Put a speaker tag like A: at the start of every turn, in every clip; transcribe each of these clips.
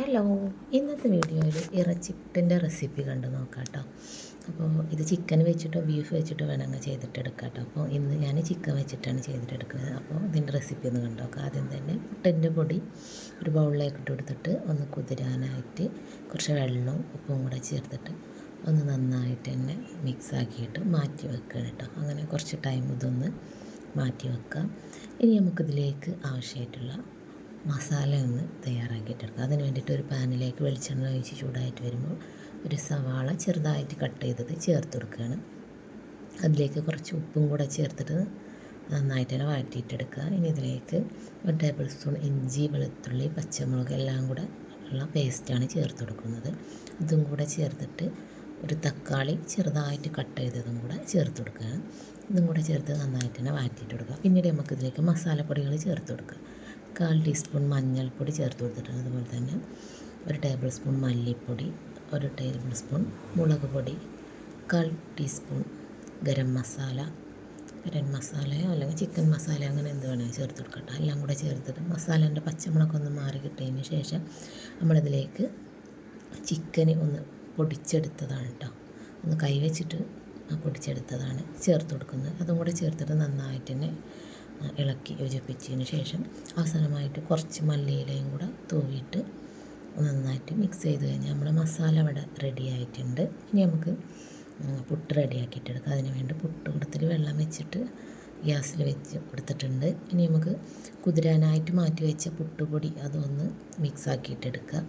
A: Hello ഇന്നത്തെ വീഡിയോയിൽ ഇറച്ചിപ്പുട്ടിന്റെ recipe കണ്ട് നോക്കാം കേട്ടോ അപ്പോൾ ഇത് ചിക്കൻ വെച്ചിട്ടോ ബീഫ് വെച്ചിട്ടോ വേണമെങ്കിൽ ചെയ്തിട്ടെടുക്കാം കേട്ടോ അപ്പോൾ ഇന്ന് ഞാൻ ചിക്കൻ വെച്ചിട്ടാണ് ചെയ്തിട്ടെടുക്കുന്നത്. അപ്പോൾ ഇതിന്റെ റെസിപ്പി ഒന്ന് കണ്ടു നോക്കാം. ആദ്യം തന്നെ പുട്ടിന്റെ പൊടി ഒരു ബൗളിലേക്ക് ഇട്ട് കൊടുത്തിട്ട് ഒന്ന് കുതിരാനായിട്ട് കുറച്ച് വെള്ളവും ഉപ്പും കൂടെ ചേർത്തിട്ട് ഒന്ന് നന്നായിട്ട് തന്നെ മിക്സ് ആക്കിയിട്ട് മാറ്റി വെക്കണം കേട്ടോ അങ്ങനെ കുറച്ച് ടൈം ഇതൊന്ന് മാറ്റി വെക്കാം. ഇനി നമുക്കിതിലേക്ക് ആവശ്യമായിട്ടുള്ള മസാല ഒന്ന് തയ്യാറാക്കിയിട്ടെടുക്കുക. അതിന് വേണ്ടിയിട്ട് ഒരു പാനിലേക്ക് വെളിച്ചെണ്ണ ഒഴിച്ച് ചൂടായിട്ട് വരുമ്പോൾ ഒരു സവാള ചെറുതായിട്ട് കട്ട് ചെയ്തത് ചേർത്ത് കൊടുക്കുകയാണ്. അതിലേക്ക് കുറച്ച് ഉപ്പും കൂടെ ചേർത്തിട്ട് നന്നായിട്ട് തന്നെ വഴറ്റിയിട്ടെടുക്കുക. ഇനി ഇതിലേക്ക് ഒരു ടേബിൾ സ്പൂൺ ഇഞ്ചി വെളുത്തുള്ളി പച്ചമുളക് എല്ലാം കൂടെ ഉള്ള പേസ്റ്റാണ് ചേർത്ത് കൊടുക്കുന്നത്. ഇതും കൂടെ ചേർത്തിട്ട് ഒരു തക്കാളി ചെറുതായിട്ട് കട്ട് ചെയ്തതും കൂടെ ചേർത്ത് കൊടുക്കുകയാണ്. ഇതും കൂടെ ചേർത്ത് നന്നായിട്ട് തന്നെ വാറ്റിയിട്ട് കൊടുക്കുക. പിന്നീട് നമുക്ക് ഇതിലേക്ക് മസാലപ്പൊടികൾ ചേർത്ത് കൊടുക്കുക. കാൽ ടീസ്പൂൺ മഞ്ഞൾപ്പൊടി ചേർത്ത് കൊടുത്തിട്ടുണ്ട്. അതുപോലെ തന്നെ ഒരു ടേബിൾ സ്പൂൺ മല്ലിപ്പൊടി ഒരു ടേബിൾ സ്പൂൺ മുളക് പൊടി കാൽ ടീസ്പൂൺ ഗരം മസാല ഗരം മസാലയോ അല്ലെങ്കിൽ ചിക്കൻ മസാല അങ്ങനെ എന്ത് വേണമെങ്കിൽ ചേർത്ത് കൊടുക്കട്ടെ. എല്ലാം കൂടെ ചേർത്തിട്ട് മസാലേന്റെ പച്ചമുളകൊക്കെ ഒന്ന് മാറി കിട്ടിയതിന് ശേഷം നമ്മളിതിലേക്ക് ചിക്കന് ഒന്ന് പൊടിച്ചെടുത്തതാണ് കേട്ടോ. ഒന്ന് കൈവച്ചിട്ട് പൊടിച്ചെടുത്തതാണ് ചേർത്ത് കൊടുക്കുന്നത്. അതും കൂടെ ചേർത്തിട്ട് നന്നായിട്ട് തന്നെ ഇളക്കി യോജിപ്പിച്ചതിന് ശേഷം അവസാനമായിട്ട് കുറച്ച് മല്ലിയിലയും കൂടെ തൂവിയിട്ട് നന്നായിട്ട് മിക്സ് ചെയ്ത് കഴിഞ്ഞാൽ നമ്മുടെ മസാല ഇവിടെ റെഡി ആയിട്ടുണ്ട്. ഇനി നമുക്ക് പുട്ട് റെഡിയാക്കിയിട്ടെടുക്കാം അതിന് വേണ്ടി പുട്ട് കൊടുത്തിട്ട് വെള്ളം വെച്ചിട്ട് ഗ്യാസിൽ വെച്ച് കൊടുത്തിട്ടുണ്ട്. ഇനി നമുക്ക് കുതിരാനായിട്ട് മാറ്റി വെച്ച പുട്ടുപൊടി അതൊന്ന് മിക്സ് ആക്കിയിട്ടെടുക്കുക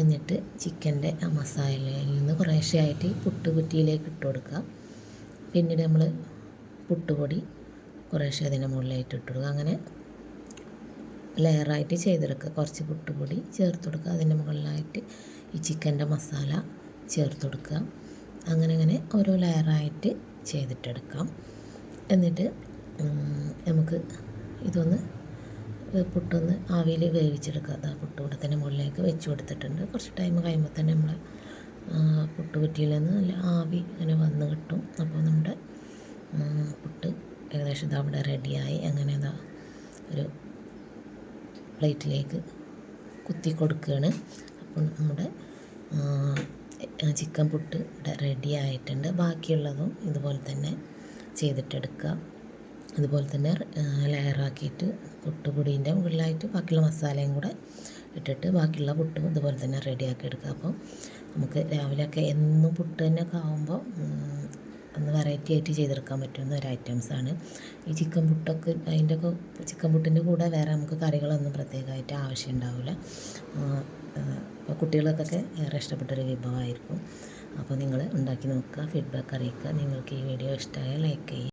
A: എന്നിട്ട് ചിക്കന്റെ ആ മസാലയിൽ നിന്ന് കുറേശ്ശെ ആയിട്ട് കുറ്റിയിലേക്ക് ഇട്ട് കൊടുക്കുക പിന്നീട് നമ്മൾ പുട്ടുപൊടി കുറേശ്ശെ അതിന്റെ മുകളിലായിട്ട് ഇട്ട് കൊടുക്കുക. അങ്ങനെ ലെയറായിട്ട് ചെയ്തെടുക്കുക. കുറച്ച് പുട്ടുപൊടി ചേർത്ത് കൊടുക്കുക. അതിന്റെ മുകളിലായിട്ട് ഈ ചിക്കന്റെ മസാല ചേർത്ത് കൊടുക്കുക. അങ്ങനെ അങ്ങനെ ഓരോ ലെയറായിട്ട് ചെയ്തിട്ടെടുക്കാം. എന്നിട്ട് നമുക്ക് ഇതൊന്ന് പുട്ടൊന്ന് ആവിയിൽ വേവിച്ചെടുക്കുക. അതാ കൂടെ തന്നെ മുകളിലേക്ക് വെച്ച് കൊടുത്തിട്ടുണ്ട്. കുറച്ച് ടൈം കഴിയുമ്പോൾ തന്നെ നമ്മൾ പുട്ട് കുറ്റിയിൽ നിന്ന് നല്ല ആവി ഇങ്ങനെ വന്ന് കിട്ടും. അപ്പോൾ പുട്ട് ഏകദേശം ഇത് അവിടെ റെഡിയായി. അങ്ങനെ ഇതാ ഒരു പ്ലേറ്റിലേക്ക് കുത്തി കൊടുക്കുകയാണ് അപ്പോൾ നമ്മുടെ ചിക്കൻ പുട്ട് ഇവിടെ റെഡി ആയിട്ടുണ്ട്. ബാക്കിയുള്ളതും ഇതുപോലെ തന്നെ ചെയ്തിട്ടെടുക്കുക. അതുപോലെ തന്നെ ലെയറാക്കിയിട്ട് പുട്ടുപൊടീന്റെ മുകളിലായിട്ട് ബാക്കിയുള്ള മസാലയും കൂടെ ഇട്ടിട്ട് ബാക്കിയുള്ള പുട്ടും ഇതുപോലെ തന്നെ റെഡിയാക്കി എടുക്കുക. അപ്പോൾ നമുക്ക് രാവിലെയൊക്കെ എന്നും പുട്ട് തന്നെയൊക്കെ ആകുമ്പോൾ വെറൈറ്റി ആയിട്ട് ചെയ്തെടുക്കാൻ പറ്റുന്ന ഒരു ഐറ്റംസാണ് ഈ ചിക്കൻ പുട്ടൊക്കെ അതിന്റെ ഒക്കെ ചിക്കൻ പുട്ടിന്റെ കൂടെ വേറെ നമുക്ക് കറികളൊന്നും പ്രത്യേകമായിട്ട് ആവശ്യം ഉണ്ടാവില്ല. അപ്പോൾ കുട്ടികൾക്കൊക്കെ ഏറെ ഇഷ്ടപ്പെട്ടൊരു വിഭവമായിരിക്കും. അപ്പോൾ നിങ്ങൾ ഉണ്ടാക്കി നോക്കുക ഫീഡ്ബാക്ക് അറിയിക്കുക. നിങ്ങൾക്ക് ഈ വീഡിയോ ഇഷ്ടമായാൽ ലൈക്ക് ചെയ്യുക.